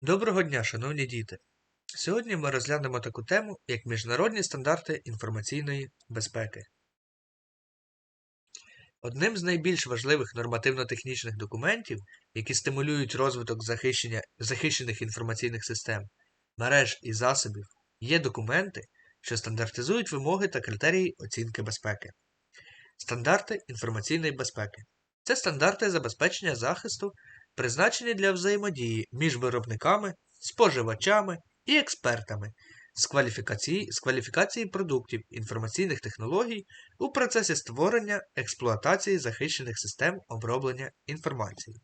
Доброго дня, шановні діти! Сьогодні ми розглянемо таку тему, як міжнародні стандарти інформаційної безпеки. Одним з найбільш важливих нормативно-технічних документів, які стимулюють розвиток захищення, захищених інформаційних систем, мереж і засобів, є документи, що стандартизують вимоги та критерії оцінки безпеки. Стандарти інформаційної безпеки це стандарти забезпечення захисту призначені для взаємодії між виробниками, споживачами і експертами з кваліфікації, з кваліфікації продуктів інформаційних технологій у процесі створення експлуатації захищених систем оброблення інформації.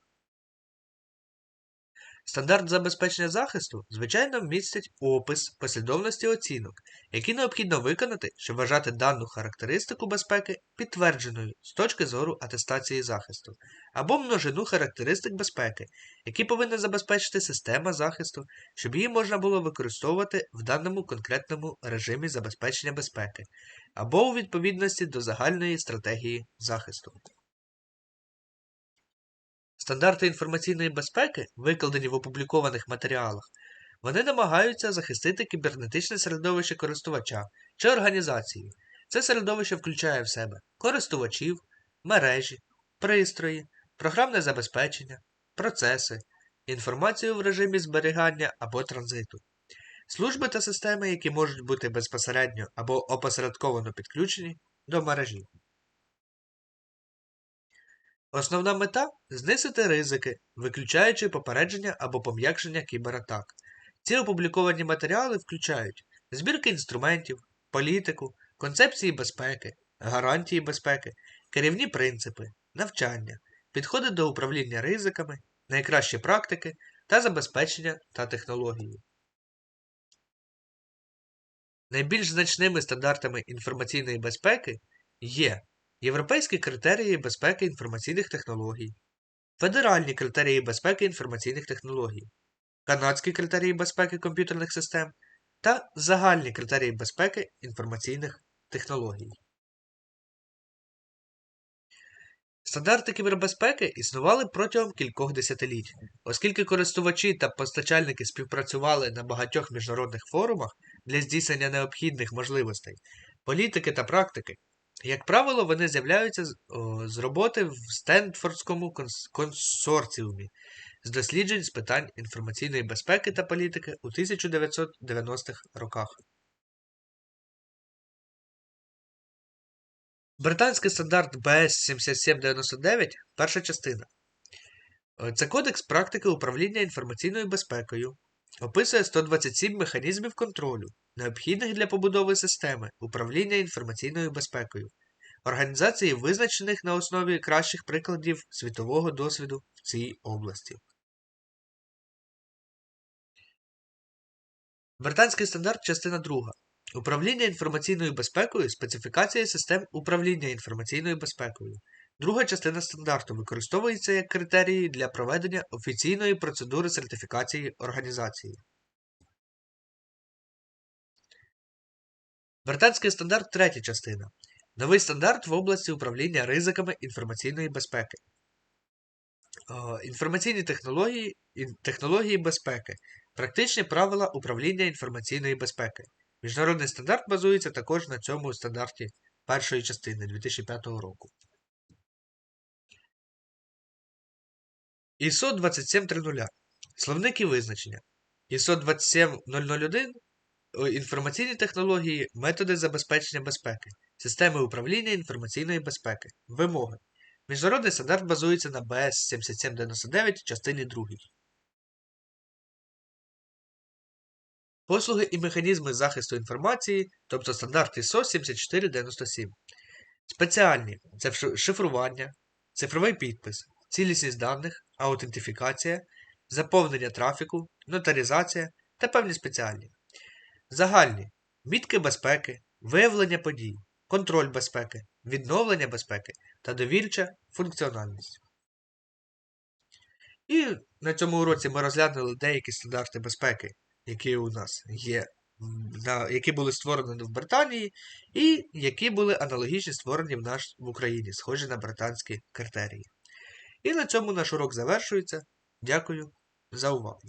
Стандарт забезпечення захисту, звичайно, містить опис послідовності оцінок, які необхідно виконати, щоб вважати дану характеристику безпеки підтвердженою з точки зору атестації захисту, або множину характеристик безпеки, які повинна забезпечити система захисту, щоб її можна було використовувати в даному конкретному режимі забезпечення безпеки, або у відповідності до загальної стратегії захисту. Стандарти інформаційної безпеки, викладені в опублікованих матеріалах, вони намагаються захистити кібернетичне середовище користувача чи організації. Це середовище включає в себе користувачів, мережі, пристрої, програмне забезпечення, процеси, інформацію в режимі зберігання або транзиту, служби та системи, які можуть бути безпосередньо або опосередковано підключені до мережі. Основна мета знизити ризики, виключаючи попередження або пом'якшення кібератак. Ці опубліковані матеріали включають збірки інструментів, політику, концепції безпеки, гарантії безпеки, керівні принципи, навчання, підходи до управління ризиками, найкращі практики та забезпечення та технології. Найбільш значними стандартами інформаційної безпеки є Європейські критерії безпеки інформаційних технологій, Федеральні критерії безпеки інформаційних технологій, Канадські критерії безпеки комп'ютерних систем та Загальні критерії безпеки інформаційних технологій. Стандарти кібербезпеки існували протягом кількох десятиліть, оскільки користувачі та постачальники співпрацювали на багатьох міжнародних форумах для здійснення необхідних можливостей, політики та практики як правило, вони з'являються з роботи в Стенфордському консорціумі з досліджень з питань інформаційної безпеки та політики у 1990-х роках. Британський стандарт БС 7799 перша частина. Е, це кодекс практики управління інформаційною безпекою, описує 127 механізмів контролю, необхідних для побудови системи управління інформаційною безпекою, організації, визначених на основі кращих прикладів світового досвіду в цій області. Британський стандарт, частина 2. Управління інформаційною безпекою, специфікація систем управління інформаційною безпекою. Друга частина стандарту використовується як критерії для проведення офіційної процедури сертифікації організації. Британський стандарт третя частина. Новий стандарт в області управління ризиками інформаційної безпеки. Інформаційні технології технології безпеки. Практичні правила управління інформаційної безпеки. Міжнародний стандарт базується також на цьому стандарті першої частини 2005 року. ISO 27030. Словник і визначення. ISO 27001 інформаційні технології, методи забезпечення безпеки, системи управління інформаційної безпеки, вимоги. Міжнародний стандарт базується на БС 7799 частині 2. Послуги і механізми захисту інформації, тобто стандарт ISO 7497. Спеціальні це шифрування, цифровий підпис, цілісність даних, аутентифікація, заповнення трафіку, нотарізація та певні спеціальні. Загальні мітки безпеки, виявлення подій, контроль безпеки, відновлення безпеки та довірча функціональність. І на цьому уроці ми розглянули деякі стандарти безпеки, які у нас є, які були створені в Британії, і які були аналогічні створені в нас в Україні, схожі на британські критерії. І на цьому наш урок завершується. Дякую за увагу.